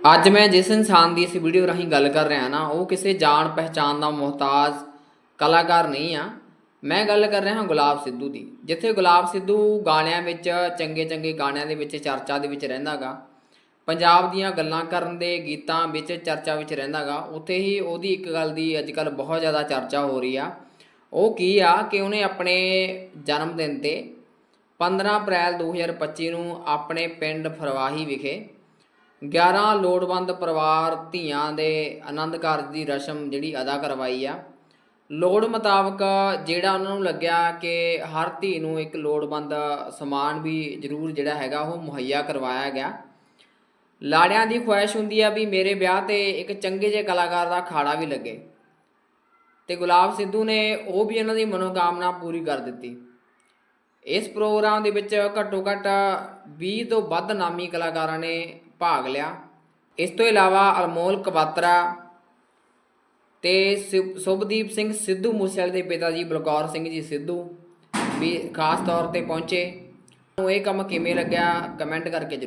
ਅੱਜ ਮੈਂ ਜਿਸ ਇਨਸਾਨ ਦੀ ਇਸ ਵੀਡੀਓ ਰਾਹੀਂ ਗੱਲ ਕਰ ਰਿਹਾ ਨਾ, ਉਹ ਕਿਸੇ ਜਾਣ ਪਹਿਚਾਨ ਦਾ ਮੁਹਤਾਜ ਕਲਾਕਾਰ ਨਹੀਂ ਆ। ਮੈਂ ਗੱਲ ਕਰ ਰਿਹਾ ਹਾਂ ਗੁਲਾਬ ਸਿੱਧੂ ਦੀ, ਜਿੱਥੇ ਗੁਲਾਬ ਸਿੱਧੂ ਗਾਣਿਆਂ ਵਿੱਚ, ਚੰਗੇ ਚੰਗੇ ਗਾਣਿਆਂ ਦੇ ਵਿੱਚ, ਚਰਚਾ ਦੇ ਵਿੱਚ ਰਹਿੰਦਾਗਾ ਪੰਜਾਬ ਦੀਆਂ ਗੱਲਾਂ ਕਰਨ ਦੇ ਗੀਤਾਂ ਵਿੱਚ ਚਰਚਾ ਵਿੱਚ ਰਹਿੰਦਾਗਾ ਉੱਥੇ ਹੀ ਉਹਦੀ ਇੱਕ ਗੱਲ ਦੀ ਅੱਜ ਕੱਲ੍ਹ ਬਹੁਤ ਜ਼ਿਆਦਾ ਚਰਚਾ ਹੋ ਰਹੀ ਆ। ਉਹ ਕੀ ਆ ਕਿ ਉਹਨੇ ਆਪਣੇ ਜਨਮ ਦਿਨ ਤੇ 15 ਅਪ੍ਰੈਲ 2025 ਨੂੰ ਆਪਣੇ ਪਿੰਡ ਫਰਵਾਹੀ ਵਿਖੇ 11 ਲੋੜਵੰਦ ਪਰਿਵਾਰ ਧੀਆਂ ਦੇ ਆਨੰਦ ਕਾਰਜ ਦੀ ਰਸਮ ਜਿਹੜੀ ਅਦਾ ਕਰਵਾਈ ਆ। ਲੋੜ ਮੁਤਾਬਕ ਜਿਹੜਾ ਉਹਨਾਂ ਨੂੰ ਲੱਗਿਆ ਕਿ ਹਰ ਧੀ ਨੂੰ ਇੱਕ ਲੋੜਵੰਦ ਸਮਾਨ ਵੀ ਜ਼ਰੂਰ ਜਿਹੜਾ ਹੈਗਾ ਉਹ ਮੁਹੱਈਆ ਕਰਵਾਇਆ ਗਿਆ। ਲਾੜਿਆਂ ਦੀ ਖੁਆਇਸ਼ ਹੁੰਦੀ ਆ ਵੀ ਮੇਰੇ ਵਿਆਹ ਤੇ ਇੱਕ ਚੰਗੇ ਜਿਹੇ ਕਲਾਕਾਰ ਦਾ ਖਾੜਾ ਵੀ ਲੱਗੇ। ਤੇ ਗੁਲਾਬ ਸਿੱਧੂ ਨੇ ਉਹ ਵੀ ਉਹਨਾਂ ਦੀ ਮਨੋਕਾਮਨਾ ਪੂਰੀ ਕਰ ਦਿੱਤੀ। ਇਸ ਪ੍ਰੋਗਰਾਮ ਦੇ ਵਿੱਚ ਘੱਟੋ ਘੱਟ 20 ਤੋਂ ਵੱਧ ਨਾਮੀ ਕਲਾਕਾਰਾਂ ਨੇ ਭਾਗ ਲਿਆ। ਇਸ ਤੋਂ ਇਲਾਵਾ ਅਲਮੋਲ ਕਵਾਤਰਾ ਤੇ ਸ਼ੁਭਦੀਪ ਸਿੰਘ ਸਿੱਧੂ ਮੂਸੇਵਾਲੇ ਦੇ ਪਿਤਾ ਜੀ ਬਲਕੌਰ ਸਿੰਘ ਜੀ ਸਿੱਧੂ ਵੀ ਖਾਸ ਤੌਰ ਤੇ ਪਹੁੰਚੇ। ਨੂੰ ਇਹ ਕੰਮ ਕਿਵੇਂ ਲੱਗਿਆ? ਕਮੈਂਟ ਕਰਕੇ ਜ਼ਰੂਰ